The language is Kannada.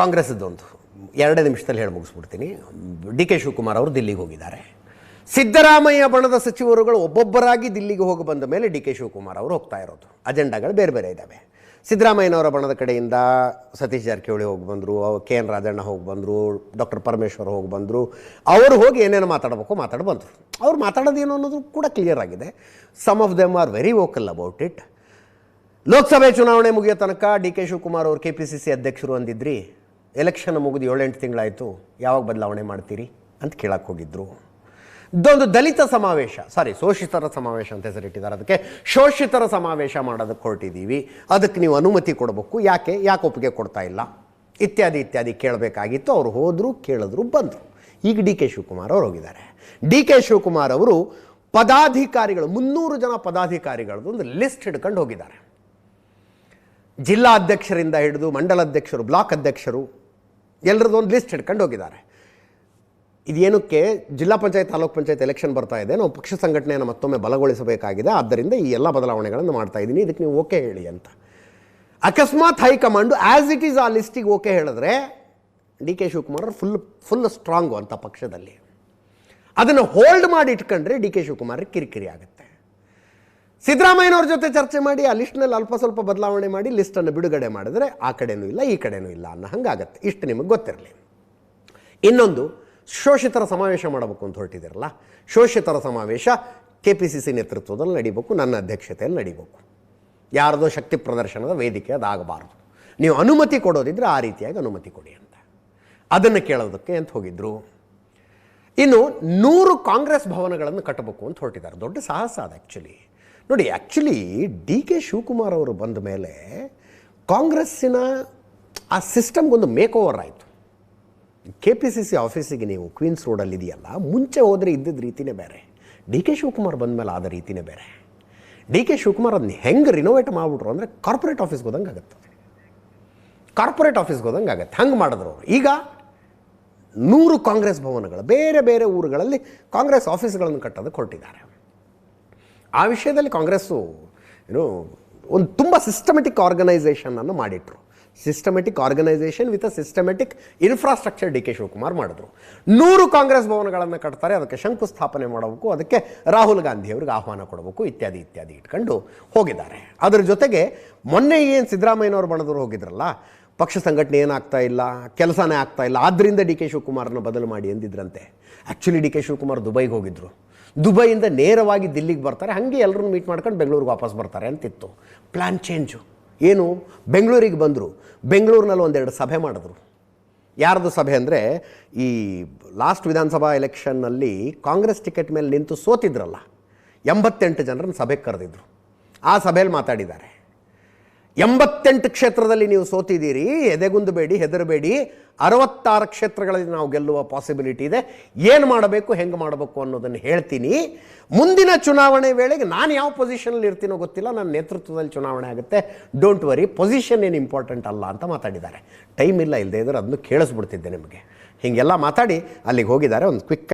ಕಾಂಗ್ರೆಸ್ದೊಂದು ಎರಡೇ ನಿಮಿಷದಲ್ಲಿ ಹೇಳಿ ಮುಗಿಸ್ಬಿಡ್ತೀನಿ. ಡಿ ಕೆ ಶಿವಕುಮಾರ್ ಅವರು ದಿಲ್ಲಿಗೆ ಹೋಗಿದ್ದಾರೆ. ಸಿದ್ದರಾಮಯ್ಯ ಬಣದ ಸಚಿವರುಗಳು ಒಬ್ಬೊಬ್ಬರಾಗಿ ದಿಲ್ಲಿಗೆ ಹೋಗಿ ಬಂದ ಮೇಲೆ ಡಿ ಕೆ ಶಿವಕುಮಾರ್ ಅವರು ಹೋಗ್ತಾ ಇರೋದು. ಅಜೆಂಡಾಗಳು ಬೇರೆ ಬೇರೆ ಇದ್ದಾವೆ ಸಿದ್ದರಾಮಯ್ಯನವರ ಬಣದ ಕಡೆಯಿಂದ ಸತೀಶ್ ಜಾರಕಿಹೊಳಿ ಹೋಗಿ ಬಂದರು ಕೆ ಎನ್ ರಾಜಣ್ಣ ಹೋಗಿ ಬಂದರು, ಡಾಕ್ಟರ್ ಪರಮೇಶ್ವರ್ ಹೋಗಿ ಬಂದರು. ಅವರು ಹೋಗಿ ಏನೇನು ಮಾತಾಡಬೇಕು ಮಾತಾಡಿ ಬಂದರು. ಅವ್ರು ಮಾತಾಡೋದೇನು ಅನ್ನೋದು ಕೂಡ ಕ್ಲಿಯರ್ ಆಗಿದೆ. Some of them are very vocal about it ಲೋಕಸಭೆ ಚುನಾವಣೆ ಮುಗಿಯೋ ತನಕ ಡಿ ಕೆ ಶಿವಕುಮಾರ್ ಅವರು ಕೆ ಪಿ ಸಿ ಸಿ ಅಧ್ಯಕ್ಷರು ಅಂದಿದ್ರಿ. ಎಲೆಕ್ಷನ್ ಮುಗಿದು ಏಳೆಂಟು ತಿಂಗಳಾಯಿತು, ಯಾವಾಗ ಬದಲಾವಣೆ ಮಾಡ್ತೀರಿ ಅಂತ ಕೇಳಕ್ಕೆ ಹೋಗಿದ್ರು. ಇದೊಂದು ದಲಿತ ಸಮಾವೇಶ ಸಾರಿ ಶೋಷಿತರ ಸಮಾವೇಶ ಅಂತ ಹೆಸರಿಟ್ಟಿದ್ದಾರೆ. ಅದಕ್ಕೆ ಶೋಷಿತರ ಸಮಾವೇಶ ಮಾಡೋದಕ್ಕೆ ಹೊರಟಿದ್ದೀವಿ. ಅದಕ್ಕೆ ನೀವು ಅನುಮತಿ ಕೊಡಬೇಕು. ಯಾಕೆ? ಯಾಕೆ ಒಪ್ಪಿಗೆ ಕೊಡ್ತಾ ಇಲ್ಲ? ಇತ್ಯಾದಿ ಇತ್ಯಾದಿ ಕೇಳಬೇಕಾಗಿತ್ತು. ಅವರು ಹೋದರು, ಕೇಳಿದ್ರು, ಬಂದರು. ಈಗ ಡಿ ಕೆ ಶಿವಕುಮಾರ್ ಅವರು ಹೋಗಿದ್ದಾರೆ. ಡಿ ಕೆ ಶಿವಕುಮಾರ್ ಅವರು ಪದಾಧಿಕಾರಿಗಳು, ಮುನ್ನೂರು ಜನ ಪದಾಧಿಕಾರಿಗಳದ್ದು ಒಂದು ಲಿಸ್ಟ್ ಹಿಡ್ಕೊಂಡು ಹೋಗಿದ್ದಾರೆ. ಜಿಲ್ಲಾ ಅಧ್ಯಕ್ಷರಿಂದ ಹಿಡಿದು ಮಂಡಲ ಅಧ್ಯಕ್ಷರು ಬ್ಲಾಕ್ ಅಧ್ಯಕ್ಷರು ಎಲ್ಲರದ್ದು ಒಂದು ಲಿಸ್ಟ್ ಹಿಡ್ಕೊಂಡು ಹೋಗಿದ್ದಾರೆ. ಇದೇನಕ್ಕೆ ಜಿಲ್ಲಾ ಪಂಚಾಯತ್, ತಾಲೂಕು ಪಂಚಾಯತ್ ಎಲೆಕ್ಷನ್ ಬರ್ತಾ ಇದೆ ನಾವು ಪಕ್ಷ ಸಂಘಟನೆಯನ್ನು ಮತ್ತೊಮ್ಮೆ ಬಲಗೊಳಿಸಬೇಕಾಗಿದೆ. ಆದ್ದರಿಂದ ಈ ಎಲ್ಲ ಬದಲಾವಣೆಗಳನ್ನು ಮಾಡ್ತಾ ಇದ್ದೀನಿ. ಇದಕ್ಕೆ ನೀವು ಓಕೆ ಹೇಳಿ ಅಂತ. ಅಕಸ್ಮಾತ್ ಹೈಕಮಾಂಡು ಆ್ಯಸ್ ಇಟ್ ಈಸ್ ಆ ಲಿಸ್ಟಿಗೆ ಓಕೆ ಹೇಳಿದ್ರೆ D K Shivakumar full full strong ಅಂತ ಪಕ್ಷದಲ್ಲಿ. ಅದನ್ನು ಹೋಲ್ಡ್ ಮಾಡಿ ಇಟ್ಕೊಂಡ್ರೆ ಡಿ ಕೆ ಶಿವಕುಮಾರ್ ಕಿರಿಕಿರಿ ಆಗುತ್ತೆ. ಸಿದ್ದರಾಮಯ್ಯನವ್ರ ಜೊತೆ ಚರ್ಚೆ ಮಾಡಿ, ಆ ಲಿಸ್ಟ್ನಲ್ಲಿ ಅಲ್ಪ ಸ್ವಲ್ಪ ಬದಲಾವಣೆ ಮಾಡಿ ಲಿಸ್ಟನ್ನು ಬಿಡುಗಡೆ ಮಾಡಿದ್ರೆ ಆ ಕಡೆನೂ ಇಲ್ಲ, ಈ ಕಡೆನೂ ಇಲ್ಲ ಅನ್ನೋ ಹಂಗಾಗತ್ತೆ. ಇಷ್ಟು ನಿಮಗೆ ಗೊತ್ತಿರಲಿ. ಇನ್ನೊಂದು, ಶೋಷಿತರ ಸಮಾವೇಶ ಮಾಡಬೇಕು ಅಂತ ಹೊರಟಿದ್ದೀರಲ್ಲ, ಶೋಷಿತರ ಸಮಾವೇಶ ಕೆ ಪಿ ಸಿ ಸಿ ನೇತೃತ್ವದಲ್ಲಿ ನಡಿಬೇಕು, ನನ್ನ ಅಧ್ಯಕ್ಷತೆಯಲ್ಲಿ ನಡಿಬೇಕು. ಯಾರದೋ ಶಕ್ತಿ ಪ್ರದರ್ಶನದ ವೇದಿಕೆ ಅದಾಗಬಾರದು. ನೀವು ಅನುಮತಿ ಕೊಡೋದಿದ್ರೆ ಆ ರೀತಿಯಾಗಿ ಅನುಮತಿ ಕೊಡಿ ಅಂತ. ಅದನ್ನು ಕೇಳೋದಕ್ಕೆ ಅಂತ ಹೋಗಿದ್ರು? ಇನ್ನು ನೂರು ಕಾಂಗ್ರೆಸ್ ಭವನಗಳನ್ನು ಕಟ್ಟಬೇಕು ಅಂತ ಹೊರಟಿದ್ದಾರೆ. ದೊಡ್ಡ ಸಾಹಸ ಅದು ಆ್ಯಕ್ಚುಲಿ ನೋಡಿ ಆ್ಯಕ್ಚುಲಿ ಡಿ ಕೆ ಶಿವಕುಮಾರ್ ಅವರು ಬಂದ ಮೇಲೆ ಕಾಂಗ್ರೆಸ್ಸಿನ ಆ ಸಿಸ್ಟಮ್ಗೊಂದು ಮೇಕ್ ಓವರ್ ಆಯಿತು. ಕೆ ಪಿ ಸಿ ಸಿ ಆಫೀಸಿಗೆ ನೀವು ಕ್ವೀನ್ಸ್ ರೋಡಲ್ಲಿ ಇದೆಯಲ್ಲ ಮುಂಚೆ ಹೋದರೆ ಇದ್ದಿದ್ದ ರೀತಿನೇ ಬೇರೆ. ಡಿ ಕೆ ಶಿವಕುಮಾರ್ ಬಂದ ಮೇಲೆ ಆದ ರೀತಿನೇ ಬೇರೆ. ಡಿ ಕೆ ಶಿವಕುಮಾರ್ ಅದನ್ನ ಹೆಂಗೆ ರಿನೋವೇಟ್ ಮಾಡಿಬಿಟ್ರು ಅಂದರೆ ಕಾರ್ಪೊರೇಟ್ ಆಫೀಸ್ಗೆ ಹೋದಂಗೆ ಆಗುತ್ತೆ. ಕಾರ್ಪೊರೇಟ್ ಆಫೀಸ್ಗೆ ಹೋದಂಗೆ ಆಗುತ್ತೆ. ಹಂಗೆ ಮಾಡಿದ್ರು ಅವರು. ಈಗ ನೂರು ಕಾಂಗ್ರೆಸ್ ಭವನಗಳು, ಬೇರೆ ಬೇರೆ ಊರುಗಳಲ್ಲಿ ಕಾಂಗ್ರೆಸ್ ಆಫೀಸ್ಗಳನ್ನು ಕಟ್ಟೋದಕ್ಕೆ ಹೊರಟಿದ್ದಾರೆ ಆ ವಿಷಯದಲ್ಲಿ ಕಾಂಗ್ರೆಸ್ಸು, ಏನು, ಒಂದು ತುಂಬ ಸಿಸ್ಟಮೆಟಿಕ್ ಆರ್ಗನೈಸೇಷನನ್ನು ಮಾಡಿಟ್ರು. Systematic organisation with a systematic infrastructure D K Shivakumar ಮಾಡಿದ್ರು. ನೂರು ಕಾಂಗ್ರೆಸ್ ಭವನಗಳನ್ನು ಕಟ್ತಾರೆ, ಅದಕ್ಕೆ ಶಂಕುಸ್ಥಾಪನೆ ಮಾಡಬೇಕು ಅದಕ್ಕೆ ರಾಹುಲ್ ಗಾಂಧಿ ಅವ್ರಿಗೆ ಆಹ್ವಾನ ಕೊಡಬೇಕು ಇತ್ಯಾದಿ ಇತ್ಯಾದಿ ಇಟ್ಕೊಂಡು ಹೋಗಿದ್ದಾರೆ. ಅದರ ಜೊತೆಗೆ ಮೊನ್ನೆ ಏನು ಸಿದ್ದರಾಮಯ್ಯನವರು ಬಣದವರು ಹೋಗಿದ್ರಲ್ಲ ಪಕ್ಷ ಸಂಘಟನೆ ಏನಾಗ್ತಾ ಇಲ್ಲ, ಕೆಲಸನೇ ಆಗ್ತಾ ಇಲ್ಲ. ಆದ್ದರಿಂದ ಡಿ ಕೆ ಶಿವಕುಮಾರನ ಬದಲು ಮಾಡಿ ಎಂದಿದ್ರಂತೆ. ಆ್ಯಕ್ಚುಲಿ ಡಿ ಕೆ ಶಿವಕುಮಾರ್ ದುಬೈಗೆ ಹೋಗಿದ್ರು. ದುಬೈಯಿಂದ ನೇರವಾಗಿ ದಿಲ್ಲಿಗೆ ಬರ್ತಾರೆ. ಹಾಗೆ ಎಲ್ಲರನ್ನು ಮೀಟ್ ಮಾಡ್ಕೊಂಡು ಬೆಂಗಳೂರಿಗೆ ವಾಪಸ್ ಬರ್ತಾರೆ ಅಂತಿತ್ತು. ಪ್ಲ್ಯಾನ್ ಚೇಂಜು ಏನು? ಬೆಂಗಳೂರಿಗೆ ಬಂದರು. ಬೆಂಗಳೂರಿನಲ್ಲಿ ಒಂದೆರಡು ಸಭೆ ಮಾಡಿದ್ರು. ಯಾರ್ದು ಸಭೆ ಅಂದರೆ, ಈ ಲಾಸ್ಟ್ ವಿಧಾನಸಭಾ ಎಲೆಕ್ಷನ್ನಲ್ಲಿ ಕಾಂಗ್ರೆಸ್ ಟಿಕೆಟ್ ಮೇಲೆ ನಿಂತು ಸೋತಿದ್ರಲ್ಲ, ಎಂಬತ್ತೆಂಟು ಜನರನ್ನು ಸಭೆಗೆ ಕರೆದಿದ್ರು. ಆ ಸಭೆಯಲ್ಲಿ ಮಾತಾಡಿದ್ದಾರೆ. ಎಂಬತ್ತೆಂಟು ಕ್ಷೇತ್ರದಲ್ಲಿ ನೀವು ಸೋತಿದ್ದೀರಿ, ಎದೆಗುಂದಬೇಡಿ, ಹೆದರಬೇಡಿ, ಅರವತ್ತಾರು ಕ್ಷೇತ್ರಗಳಲ್ಲಿ ನಾವು ಗೆಲ್ಲುವ ಪಾಸಿಬಿಲಿಟಿ ಇದೆ. ಏನು ಮಾಡಬೇಕು, ಹೆಂಗೆ ಮಾಡಬೇಕು ಅನ್ನೋದನ್ನು ಹೇಳ್ತೀನಿ. ಮುಂದಿನ ಚುನಾವಣೆ ವೇಳೆಗೆ ನಾನು ಯಾವ ಪೊಸಿಷನಲ್ಲಿ ಇರ್ತೀನೋ ಗೊತ್ತಿಲ್ಲ, ನನ್ನ ನೇತೃತ್ವದಲ್ಲಿ ಚುನಾವಣೆ ಆಗುತ್ತೆ. ಡೋಂಟ್ ವರಿ ಪೊಸಿಷನ್ ಏನು ಇಂಪಾರ್ಟೆಂಟ್ ಅಲ್ಲ ಅಂತ ಮಾತಾಡಿದ್ದಾರೆ. ಟೈಮ್ ಇಲ್ಲ ಇಲ್ಲದೆ ಇದ್ರೆ ಅದನ್ನು ಕೇಳಿಸ್ಬಿಡ್ತಿದ್ದೆ ನಿಮಗೆ. ಹೀಗೆಲ್ಲ ಮಾತಾಡಿ, ಅಲ್ಲಿಗೆ ಹೋಗಿದ್ದಾರೆ. ಒಂದು ಕ್ವಿಕ್